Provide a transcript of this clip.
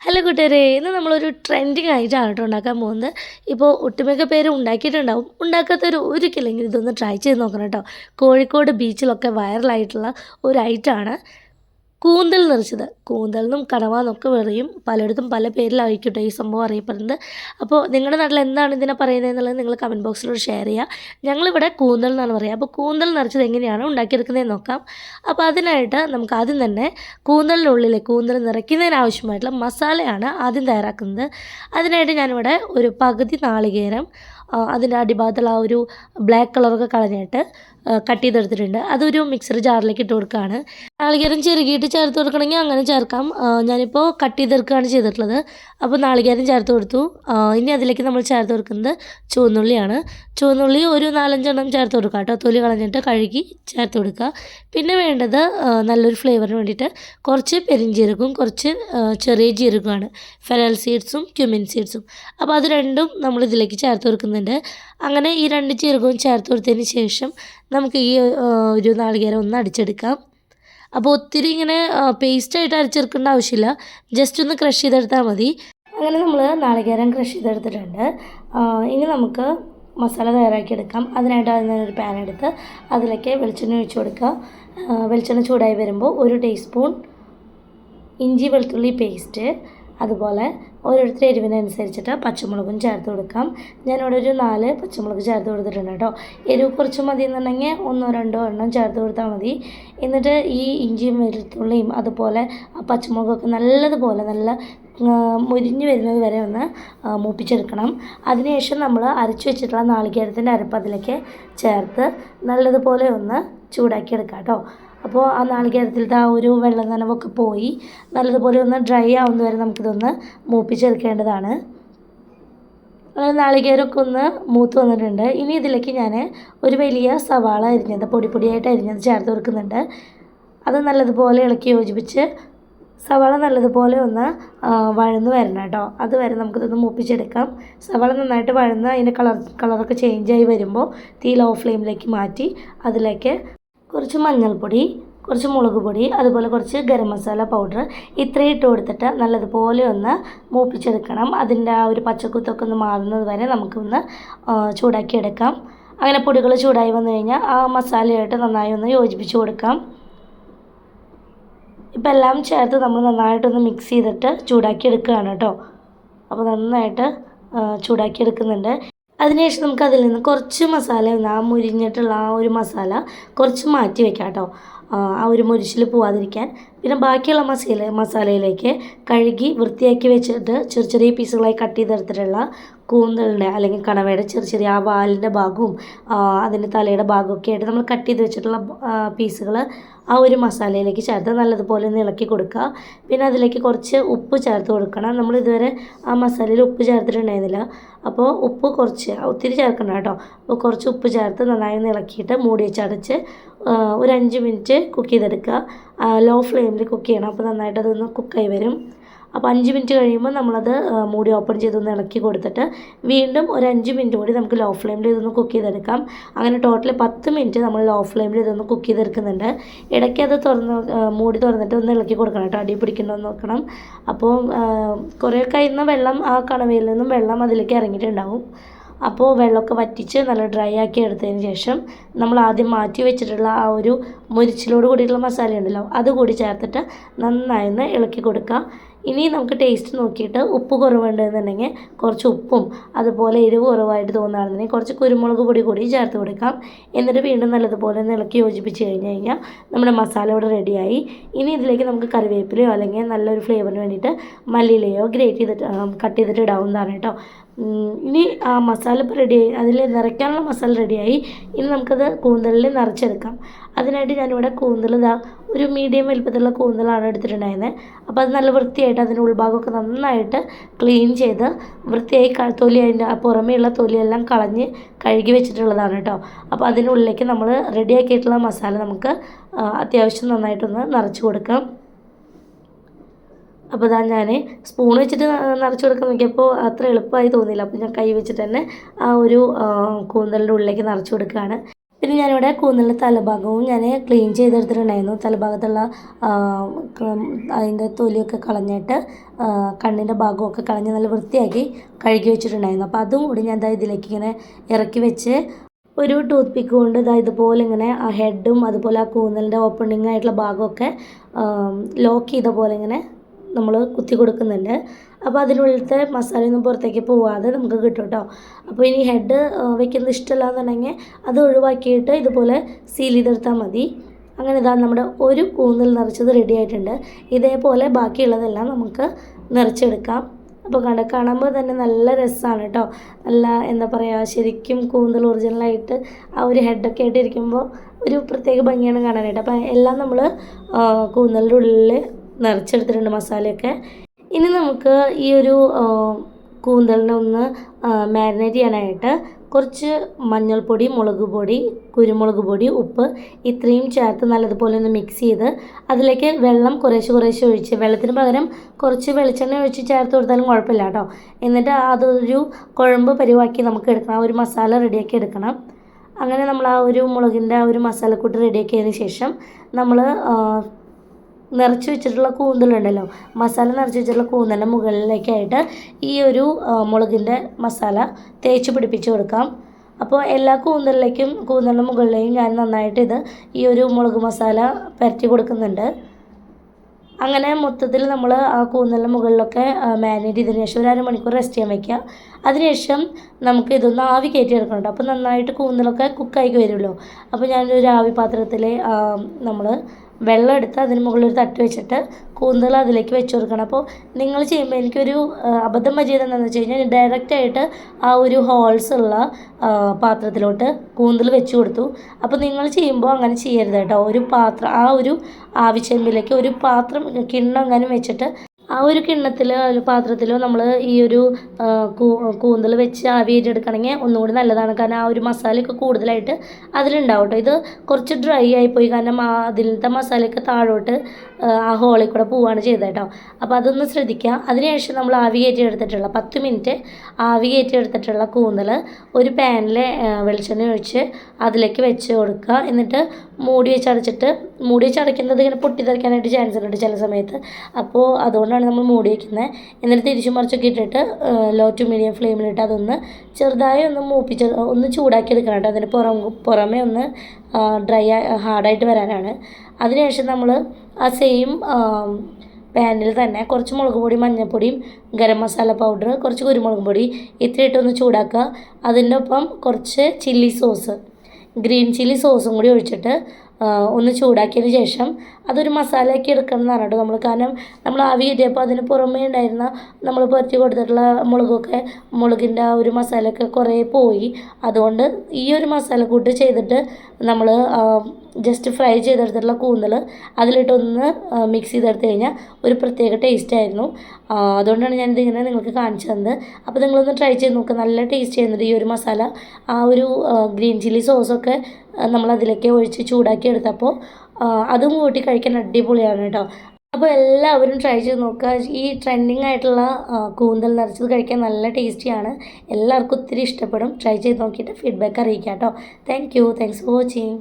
Hello കൂട്ടുകാരെ ഇന്ന് നമ്മളൊരു ട്രെൻഡിങ് ആയിട്ടാണ് കേട്ടോ ഉണ്ടാക്കാൻ പോകുന്നത്. ഇപ്പോൾ ഒട്ടുമിക്ക പേര് ഉണ്ടാക്കിയിട്ടുണ്ടാവും. ഉണ്ടാക്കാത്തൊരു ഒരിക്കലെങ്കിലും ഇതൊന്ന് ട്രൈ ചെയ്ത് നോക്കണം കേട്ടോ. കോഴിക്കോട് ബീച്ചിലൊക്കെ വൈറലായിട്ടുള്ള ഒരു ഐറ്റമാണ് കൂന്തൽ നിറച്ചത്. കണവ എന്നൊക്കെ പറയും പലയിടത്തും പല പേരിലായിക്കോട്ടെ കേട്ടോ ഈ സംഭവം അറിയപ്പെടുന്നത്. അപ്പോൾ നിങ്ങളുടെ നാട്ടിൽ എന്താണ് ഇതിനെ പറയുന്നത് എന്നുള്ളത് നിങ്ങൾ കമന്റ് ബോക്സിലൂടെ ഷെയർ ചെയ്യുക ഞങ്ങളിവിടെ കൂന്തൽ എന്നാണ് പറയുക. അപ്പോൾ കൂന്തൽ നിറച്ചത് എങ്ങനെയാണ് ഉണ്ടാക്കിയെടുക്കുന്നതെന്ന് നോക്കാം. അപ്പോൾ അതിനായിട്ട് നമുക്ക് ആദ്യം തന്നെ കൂന്തലിനുള്ളിൽ കൂന്തൽ നിറയ്ക്കുന്നതിന് ആവശ്യമായിട്ടുള്ള മസാലയാണ് ആദ്യം തയ്യാറാക്കുന്നത്. അതിനായിട്ട് ഞാനിവിടെ ഒരു പകുതി നാളികേരം അതിന്റെ അടിഭാഗത്തുള്ള ആ ഒരു ബ്ലാക്ക് കളറൊക്കെ കളഞ്ഞിട്ട് കട്ട് ചെയ്തെടുത്തിട്ടുണ്ട്. അതൊരു മിക്സർ ജാറിലേക്ക് ഇട്ട് കൊടുക്കുകയാണ്. നാളികേരം ചെറുകിയിട്ട് ചേർത്ത് കൊടുക്കണമെങ്കിൽ അങ്ങനെ ചേർക്കാം. ഞാനിപ്പോൾ കട്ട് ചെയ്തെടുക്കുകയാണ് ചെയ്തിട്ടുള്ളത്. അപ്പോൾ നാളികേരം ചേർത്ത് കൊടുത്തു. ഇനി അതിലേക്ക് നമ്മൾ ചേർത്ത് കൊടുക്കുന്നത് ചുവന്നുള്ളിയാണ്. ചുവന്നുള്ളി ഒരു നാലഞ്ചെണ്ണം ചേർത്ത് കൊടുക്കുക കേട്ടോ. തൊലി കളഞ്ഞിട്ട് കഴുകി ചേർത്ത് കൊടുക്കുക. പിന്നെ വേണ്ടത് നല്ലൊരു ഫ്ലേവറിന് വേണ്ടിയിട്ട് കുറച്ച് പെരിഞ്ജീരകവും കുറച്ച് ചെറിയ ജീരകമാണ് ഫെനൽ സീഡ്സും ക്യുമിൻ സീഡ്സും അപ്പോൾ അത് രണ്ടും നമ്മൾ ഇതിലേക്ക് ചേർത്ത് കൊടുക്കുന്നുണ്ട് അങ്ങനെ ഈ രണ്ട് ജീരകവും ചേർത്ത് കൊടുത്തതിന് ശേഷം നമുക്ക് ഈ ഒരു നാളികേരം ഒന്ന് അടിച്ചെടുക്കാം. അപ്പോൾ ഒത്തിരി ഇങ്ങനെ പേസ്റ്റായിട്ട് അരച്ചെടുക്കേണ്ട ആവശ്യമില്ല. ജസ്റ്റ് ഒന്ന് ക്രഷ് ചെയ്തെടുത്താൽ മതി. അങ്ങനെ നമ്മൾ നാളികേരം ക്രഷ് ചെയ്തെടുത്തിട്ടുണ്ട്. ഇനി നമുക്ക് മസാല തയ്യാറാക്കിയെടുക്കാം. അതിനായിട്ട് അതിന് ഒരു പാൻ എടുത്ത് അതിലേക്ക് വെളിച്ചെണ്ണ ഒഴിച്ചു കൊടുക്കുക. വെളിച്ചെണ്ണ ചൂടായി വരുമ്പോൾ ഒരു ടീസ്പൂൺ ഇഞ്ചി വെളുത്തുള്ളി പേസ്റ്റ് അതുപോലെ ഓരോരുത്തരും എരിവിനനുസരിച്ചിട്ട് പച്ചമുളകും ചേർത്ത് കൊടുക്കാം. ഞാനിവിടെ ഒരു നാല് പച്ചമുളക് ചേർത്ത് കൊടുത്തിട്ടുണ്ട് കേട്ടോ. എരിവ് കുറച്ച് മതി എന്നുണ്ടെങ്കിൽ ഒന്നോ രണ്ടോ എണ്ണം ചേർത്ത് കൊടുത്താൽ മതി. എന്നിട്ട് ഈ ഇഞ്ചിയും വെളുത്തുള്ളിയും അതുപോലെ പച്ചമുളകൊക്കെ നല്ലതുപോലെ നല്ല മുരിഞ്ഞ് വരുന്നത് വരെ ഒന്ന് മൂപ്പിച്ചെടുക്കണം. അതിനുശേഷം നമ്മൾ അരച്ച് വെച്ചിട്ടുള്ള നാളികേരത്തിന്റെ അരപ്പ് അതിലേക്ക് ചേർത്ത് നല്ലതുപോലെ ഒന്ന് ചൂടാക്കിയെടുക്കാം കേട്ടോ അപ്പോൾ ആ നാളികേരത്തിലത്തെ ആ ഒരു വെള്ളം നനവൊക്കെ പോയി. നല്ലതുപോലെ ഒന്ന് ഡ്രൈ ആവുന്ന വരെ നമുക്കിതൊന്ന് മൂപ്പിച്ചെടുക്കേണ്ടതാണ്. നാളികേരമൊക്കെ ഒന്ന് മൂത്ത് വന്നിട്ടുണ്ട്. ഇനി ഇതിലേക്ക് ഞാൻ ഒരു വലിയ സവാള അരിഞ്ഞത് പൊടി പൊടിയായിട്ട് അരിഞ്ഞത് ചേർത്ത് കൊടുക്കുന്നുണ്ട്. അത് നല്ലതുപോലെ ഇളക്കി യോജിപ്പിച്ച് സവാള നല്ലതുപോലെ ഒന്ന് വഴന്ന് വരണം കേട്ടോ. അതുവരെ നമുക്കിതൊന്ന് മൂപ്പിച്ചെടുക്കാം. സവാള നന്നായിട്ട് വഴന്ന് അതിന്റെ കളർ കളറൊക്കെ ചേഞ്ചായി വരുമ്പോൾ തീ ലോ ഫ്ലെയിമിലേക്ക് മാറ്റി അതിലേക്ക് കുറച്ച് മഞ്ഞൾപ്പൊടി കുറച്ച് മുളക് പൊടി അതുപോലെ കുറച്ച് ഗരം മസാല പൗഡർ ഇത്രയും ഇട്ട് കൊടുത്തിട്ട് നല്ലതുപോലെ ഒന്ന് മൂപ്പിച്ചെടുക്കണം. അതിന്റെ ആ ഒരു പച്ചക്കുത്തൊക്കെ ഒന്ന് മാറുന്നത് വരെ നമുക്കൊന്ന് ചൂടാക്കിയെടുക്കാം. അങ്ങനെ പൊടികൾ ചൂടായി വന്നു കഴിഞ്ഞാൽ ആ മസാലയായിട്ട് നന്നായി ഒന്ന് യോജിപ്പിച്ച് കൊടുക്കാം. ഇപ്പം എല്ലാം ചേർത്ത് നമ്മൾ നന്നായിട്ടൊന്ന് മിക്സ് ചെയ്തിട്ട് ചൂടാക്കി എടുക്കുകയാണ് കേട്ടോ. അപ്പോൾ നന്നായിട്ട് ചൂടാക്കിയെടുക്കുന്നുണ്ട്. അതിനുശേഷം നമുക്ക് അതിൽ നിന്ന് കുറച്ച് മസാല ആ മുരിഞ്ഞിട്ടുള്ള ആ ഒരു മസാല കുറച്ച് മാറ്റി വെക്കാം കേട്ടോ ആ, ആ ഒരു മുരിച്ചിൽ പോവാതിരിക്കാൻ. പിന്നെ ബാക്കിയുള്ള മസാല മസാലയിലേക്ക് കഴുകി വൃത്തിയാക്കി വെച്ചിട്ട് ചെറിയ ചെറിയ പീസുകളായി കട്ട് ചെയ്തെടുത്തിട്ടുള്ള കൂന്തലിന്റെ അല്ലെങ്കിൽ കണവയുടെ ചെറിയ ചെറിയ ആ വാലിന്റെ ഭാഗവും അതിന്റെ തലയുടെ ഭാഗമൊക്കെ ആയിട്ട് നമ്മൾ കട്ട് ചെയ്ത് വെച്ചിട്ടുള്ള പീസുകൾ ആ ഒരു മസാലയിലേക്ക് ചേർത്ത് നല്ലതുപോലെ ഒന്ന് ഇളക്കി കൊടുക്കുക. പിന്നെ അതിലേക്ക് കുറച്ച് ഉപ്പ് ചേർത്ത് കൊടുക്കണം. നമ്മൾ ഇതുവരെ ആ മസാലയിൽ ഉപ്പ് ചേർത്തിട്ടുണ്ടായിരുന്നില്ല. അപ്പോൾ ഉപ്പ് കുറച്ച് ഒത്തിരി ചേർക്കണം കേട്ടോ. അപ്പോൾ കുറച്ച് ഉപ്പ് ചേർത്ത് നന്നായി ഒന്ന് ഇളക്കിയിട്ട് മൂടി വെച്ച് അടച്ച് ഒരു അഞ്ച് മിനിറ്റ് കുക്ക് ചെയ്തെടുക്കുക. ലോ ഫ്ലെയിമിൽ കുക്ക് ചെയ്യണം. അപ്പോൾ നന്നായിട്ട് അതൊന്ന് കുക്കായി വരും. അപ്പോൾ അഞ്ച് മിനിറ്റ് കഴിയുമ്പോൾ നമ്മളത് മൂടി ഓപ്പൺ ചെയ്തൊന്ന് ഇളക്കി കൊടുത്തിട്ട് വീണ്ടും ഒരു അഞ്ച് മിനിറ്റ് കൂടി നമുക്ക് ലോ ഫ്ലെയിമിൽ ഇതൊന്ന് കുക്ക് ചെയ്തെടുക്കാം. അങ്ങനെ ടോട്ടൽ പത്ത് മിനിറ്റ് നമ്മൾ ലോ ഫ്ലെയിമിൽ ഇതൊന്ന് കുക്ക് ചെയ്തെടുക്കുന്നുണ്ട്. ഇടയ്ക്ക് അത് തുറന്ന് മൂടി തുറന്നിട്ട് ഒന്ന് ഇളക്കി കൊടുക്കണം കേട്ടോ. അടി പിടിക്കണമെന്ന് നോക്കണം. അപ്പോൾ കുറേ കഴിയുന്ന വെള്ളം ആ കണവയിൽ നിന്നും വെള്ളം അതിലേക്ക് ഇറങ്ങിയിട്ടുണ്ടാവും. അപ്പോൾ വെള്ളമൊക്കെ വറ്റിച്ച് നല്ല ഡ്രൈ ആക്കി എടുത്തതിന് ശേഷം നമ്മൾ ആദ്യം മാറ്റി വെച്ചിട്ടുള്ള ആ ഒരു മുരിച്ചിലോട് കൂടിയിട്ടുള്ള മസാല ഉണ്ടല്ലോ അത് കൂടി ചേർത്തിട്ട് നന്നായി ഇളക്കി കൊടുക്കുക. ഇനി നമുക്ക് ടേസ്റ്റ് നോക്കിയിട്ട് ഉപ്പ് കുറവുണ്ടെന്നുണ്ടെങ്കിൽ കുറച്ച് ഉപ്പും അതുപോലെ എരിവ് കുറവായിട്ട് തോന്നുകയാണെന്നുണ്ടെങ്കിൽ കുറച്ച് കുരുമുളക് പൊടി കൂടി ചേർത്ത് കൊടുക്കാം. എന്നിട്ട് വീണ്ടും നല്ലതുപോലെ ഒന്ന് ഇളക്കി യോജിപ്പിച്ച് കഴിഞ്ഞ് കഴിഞ്ഞാൽ നമ്മുടെ മസാല ഇവിടെ റെഡിയായി ഇനി ഇതിലേക്ക് നമുക്ക് കറിവേപ്പിലയോ അല്ലെങ്കിൽ നല്ലൊരു ഫ്ലേവറിന് വേണ്ടിയിട്ട് മല്ലിയിലയോ ഗ്രേറ്റ് ചെയ്തിട്ട് കട്ട് ചെയ്തിട്ട് ഇടാവുന്നതാണ് കേട്ടോ. ഇനി ആ മസാല ഇപ്പോൾ റെഡിയായി അതിൽ നിറയ്ക്കാനുള്ള മസാല റെഡിയായി ഇനി നമുക്കത് കൂന്തലിൽ നിറച്ചെടുക്കാം. അതിനായിട്ട് ഞാനിവിടെ കൂന്തൽ ഇതാ ഒരു മീഡിയം വലുപ്പത്തിലുള്ള കൂന്തലാണ് എടുത്തിട്ടുണ്ടായിരുന്നത് അപ്പോൾ അത് നല്ല വൃത്തിയായിട്ട് അതിന്റെ ഉൾഭാഗമൊക്കെ നന്നായിട്ട് ക്ലീൻ ചെയ്ത് വൃത്തിയായി തൊലി അതിന്റെ പുറമേയുള്ള തൊലിയെല്ലാം കളഞ്ഞ് കഴുകി വെച്ചിട്ടുള്ളതാണ് കേട്ടോ. അപ്പോൾ അതിനുള്ളിലേക്ക് നമ്മൾ റെഡിയാക്കിയിട്ടുള്ള മസാല നമുക്ക് അത്യാവശ്യം നന്നായിട്ടൊന്ന് നിറച്ച് കൊടുക്കാം. അപ്പോൾ ഇതാ ഞാൻ സ്പൂൺ വെച്ചിട്ട് നിറച്ച് കൊടുക്കാൻ നോക്കിയപ്പോൾ അത്ര എളുപ്പമായി തോന്നിയില്ല. അപ്പോൾ ഞാൻ കൈ വെച്ചിട്ട് തന്നെ ആ ഒരു കൂന്തലിന്റെ ഉള്ളിലേക്ക് നിറച്ച് കൊടുക്കുകയാണ് പിന്നെ ഞാനിവിടെ കൂന്തലിന്റെ തലഭാഗവും ഞാൻ ക്ലീൻ ചെയ്തെടുത്തിട്ടുണ്ടായിരുന്നു. തലഭാഗത്തുള്ള അതിന്റെ തൊലിയൊക്കെ കളഞ്ഞിട്ട് കണ്ണിന്റെ ഭാഗമൊക്കെ കളഞ്ഞ് നല്ല വൃത്തിയാക്കി കഴുകി വെച്ചിട്ടുണ്ടായിരുന്നു. അപ്പോൾ അതും കൂടി ഞാൻ ദാ ഇതിലേക്ക് ഇങ്ങനെ ഇറക്കി വെച്ച് ഒരു ടൂത്ത് പിക്ക് കൊണ്ട് ഇതാ ഇതുപോലെ ഇങ്ങനെ ആ ഹെഡും അതുപോലെ ആ കൂന്തലിന്റെ ഓപ്പണിംഗ് ആയിട്ടുള്ള ഭാഗമൊക്കെ ലോക്ക് ചെയ്ത പോലെ ഇങ്ങനെ നമ്മൾ കുത്തി കൊടുക്കുന്നുണ്ട്. അപ്പോൾ അതിനുള്ളിലത്തെ മസാലയൊന്നും പുറത്തേക്ക് പോവാതെ നമുക്ക് കിട്ടും കേട്ടോ അപ്പോൾ ഇനി ഹെഡ് വെക്കുന്നത് ഇഷ്ടമല്ല എന്നുണ്ടെങ്കിൽ അത് ഒഴിവാക്കിയിട്ട് ഇതുപോലെ സീൽ ചെയ്തെടുത്താൽ മതി. അങ്ങനെ ഇതാ നമ്മുടെ ഒരു കൂന്തൽ നിറച്ചത് റെഡി ആയിട്ടുണ്ട്. ഇതേപോലെ ബാക്കിയുള്ളതെല്ലാം നമുക്ക് നിറച്ചെടുക്കാം. അപ്പോൾ കണ്ട കാണുമ്പോൾ തന്നെ നല്ല രസമാണ് കേട്ടോ നല്ല എന്താ പറയുക ശരിക്കും കൂന്തൽ ഒറിജിനലായിട്ട് ആ ഒരു ഹെഡൊക്കെ ആയിട്ട് ഇരിക്കുമ്പോൾ ഒരു പ്രത്യേക ഭംഗിയാണ് കാണാനായിട്ട്. അപ്പോൾ എല്ലാം നമ്മൾ കൂന്തലിന്റെ ഉള്ളിൽ നിറച്ചെടുത്തിട്ടുണ്ട് മസാലയൊക്കെ. ഇനി നമുക്ക് ഈ ഒരു കൂന്തലിനെ ഒന്ന് മാരിനേറ്റ് ചെയ്യാനായിട്ട് കുറച്ച് മഞ്ഞൾപ്പൊടി മുളക് പൊടി കുരുമുളക് പൊടി ഉപ്പ് ഇത്രയും ചേർത്ത് നല്ലതുപോലെ ഒന്ന് മിക്സ് ചെയ്ത് അതിലേക്ക് വെള്ളം കുറേശ്ശെ കുറേശ്ശെ ഒഴിച്ച് വെള്ളത്തിന് പകരം കുറച്ച് വെളിച്ചെണ്ണ ഒഴിച്ച് ചേർത്ത് കൊടുത്താലും കുഴപ്പമില്ല കേട്ടോ. എന്നിട്ട് അതൊരു കുഴമ്പ് പരിവാക്കി നമുക്ക് എടുക്കണം. ആ ഒരു മസാല റെഡിയാക്കി എടുക്കണം. അങ്ങനെ നമ്മൾ ആ ഒരു മുളകിന്റെ ആ ഒരു മസാലക്കൂട്ട് റെഡിയാക്കിയതിന് ശേഷം നമ്മൾ നിറച്ച് വെച്ചിട്ടുള്ള കൂന്തലുണ്ടല്ലോ. മസാല നിറച്ച് വെച്ചിട്ടുള്ള കൂന്തലിന്റെ മുകളിലേക്കായിട്ട് ഈ ഒരു മുളകിന്റെ മസാല തേച്ച് പിടിപ്പിച്ച് കൊടുക്കാം. അപ്പോൾ എല്ലാ കൂന്തലിലേക്കും കൂന്തലിന്റെ മുകളിലേക്കും ഞാൻ നന്നായിട്ട് ഇത് ഈ ഒരു മുളക് മസാല പരറ്റി കൊടുക്കുന്നുണ്ട്. അങ്ങനെ മൊത്തത്തിൽ നമ്മൾ ആ കൂന്തലിന്റെ മുകളിലൊക്കെ മാരിനേറ്റ് ചെയ്തതിന് ശേഷം ഒരു അരമണിക്കൂർ റെസ്റ്റ് ചെയ്യാൻ വയ്ക്കുക അതിനുശേഷം നമുക്ക് ഇതൊന്ന് ആവി കയറ്റി എടുക്കണം അപ്പോൾ നന്നായിട്ട് കൂന്തലൊക്കെ കുക്കായി വരുമല്ലോ. അപ്പോൾ ഞാനൊരു ആവി പാത്രത്തിൽ നമ്മൾ വെള്ളം എടുത്ത് അതിന് മുകളിൽ ഒരു തട്ട് വെച്ചിട്ട് കൂന്തൽ അതിലേക്ക് വെച്ച് കൊടുക്കണം. അപ്പോൾ നിങ്ങൾ ചെയ്യുമ്പോൾ എനിക്കൊരു അബദ്ധം പറ്റിയത് എന്താണെന്ന് വെച്ച് കഴിഞ്ഞാൽ ഡയറക്റ്റ് ആയിട്ട് ആ ഒരു ഹോൾസ് ഉള്ള പാത്രത്തിലോട്ട് കൂന്തൽ വെച്ച് കൊടുത്തു. അപ്പോൾ നിങ്ങൾ ചെയ്യുമ്പോൾ അങ്ങനെ ചെയ്യരുത് കേട്ടോ. ഒരു പാത്രം ആ ഒരു ആവിച്ചെമ്പിലേക്ക് ഒരു പാത്രം കിണ്ണം അങ്ങനെ വെച്ചിട്ട് ആ ഒരു കിണ്ണത്തിലോ ഒരു പാത്രത്തിലോ നമ്മൾ ഈ ഒരു കൂന്തൽ വെച്ച് ആവിയേറ്റെടുക്കണമെങ്കിൽ ഒന്നുകൂടി നല്ലതാണ്. കാരണം ആ ഒരു മസാലയൊക്കെ കൂടുതലായിട്ട് അതിലുണ്ടാവും കേട്ടോ ഇത് കുറച്ച് ഡ്രൈ ആയിപ്പോയി കാരണം അതിലത്തെ മസാലയൊക്കെ താഴോട്ട് ആ, ഹോളിൽ കൂടെ പോവുകയാണ് ചെയ്തത് കേട്ടോ അപ്പോൾ അതൊന്ന് ശ്രദ്ധിക്കുക. അതിനുശേഷം നമ്മൾ ആവി കയറ്റി എടുത്തിട്ടുള്ള പത്ത് മിനിറ്റ് ആവി കയറ്റി എടുത്തിട്ടുള്ള കൂന്തൽ ഒരു പാനിൽ വെളിച്ചെണ്ണ ഒഴിച്ച് അതിലേക്ക് വെച്ച് കൊടുക്കുക. എന്നിട്ട് മൂടി വെച്ച് അടച്ചിട്ട് മൂടി വെച്ച് അടയ്ക്കുന്നത് ഇങ്ങനെ പൊട്ടിത്തെറിക്കാനായിട്ട് ചാൻസ് ഉണ്ട് ചില സമയത്ത്. അപ്പോൾ അതുകൊണ്ടാണ് നമ്മൾ മൂടി വയ്ക്കുന്നത് എന്നിട്ട് തിരിച്ചു മറിച്ചൊക്കെ ഇട്ടിട്ട് ലോ ടു മീഡിയം ഫ്ലെയിമിലിട്ട് അതൊന്ന് ചെറുതായി ഒന്ന് മൂപ്പിച്ച് ഒന്ന് ചൂടാക്കി എടുക്കണം കേട്ടോ. അതിന് പുറം പുറമേ ഒന്ന് ഡ്രൈ ഹാർഡായിട്ട് വരാനാണ്. അതിനുശേഷം നമ്മൾ ആ സെയിം പാനിൽ തന്നെ കുറച്ച് മുളക് പൊടി മഞ്ഞൾപ്പൊടിയും ഗരം മസാല പൗഡർ കുറച്ച് കുരുമുളക് പൊടി ഇത്രയിട്ടൊന്ന് ചൂടാക്കുക. അതിന്റെ ഒപ്പം കുറച്ച് ചില്ലി സോസ് ഗ്രീൻ ചില്ലി സോസും കൂടി ഒഴിച്ചിട്ട് ഒന്ന് ചൂടാക്കിയതിന് ശേഷം അതൊരു മസാലയാക്കി എടുക്കണം എന്നാണ് കേട്ടോ നമ്മൾ കാരണം നമ്മൾ ആവി കയറ്റിയപ്പോൾ അതിന് പുറമേ ഉണ്ടായിരുന്ന നമ്മൾ പുരട്ടി കൊടുത്തിട്ടുള്ള മുളകൊക്കെ മുളകിന്റെ ആ ഒരു മസാലയൊക്കെ കുറേ പോയി. അതുകൊണ്ട് ഈ ഒരു മസാല കൂട്ട് ചെയ്തിട്ട് നമ്മൾ ജസ്റ്റ് ഫ്രൈ ചെയ്തെടുത്തിട്ടുള്ള കൂന്തൽ അതിലിട്ടൊന്ന് മിക്സ് ചെയ്തെടുത്ത് കഴിഞ്ഞാൽ ഒരു പ്രത്യേക ടേസ്റ്റ് ആയിരുന്നു. അതുകൊണ്ടാണ് ഞാനിത് ഇങ്ങനെ നിങ്ങൾക്ക് കാണിച്ചു തന്നത്. അപ്പോൾ നിങ്ങളൊന്ന് ട്രൈ ചെയ്ത് നോക്കുക നല്ല ടേസ്റ്റ് ചെയ്യുന്നുണ്ട് ഈ ഒരു മസാല. ആ ഒരു ഗ്രീൻ ചില്ലി സോസൊക്കെ നമ്മൾ അതിലേക്ക് ഒഴിച്ച് ചൂടാക്കി എടുത്തപ്പോൾ അതും കൂട്ടി കഴിക്കാൻ അടിപൊളിയാണ് കേട്ടോ. അപ്പോൾ എല്ലാവരും ട്രൈ ചെയ്ത് നോക്കുക. ഈ ട്രെൻഡിങ് ആയിട്ടുള്ള കൂന്തൽ നിറച്ചത് കഴിക്കാൻ നല്ല ടേസ്റ്റിയാണ് എല്ലാവർക്കും ഒത്തിരി ഇഷ്ടപ്പെടും. ട്രൈ ചെയ്ത് നോക്കിയിട്ട് ഫീഡ്ബാക്ക് അറിയിക്കാം കേട്ടോ. Thank you thanks for watching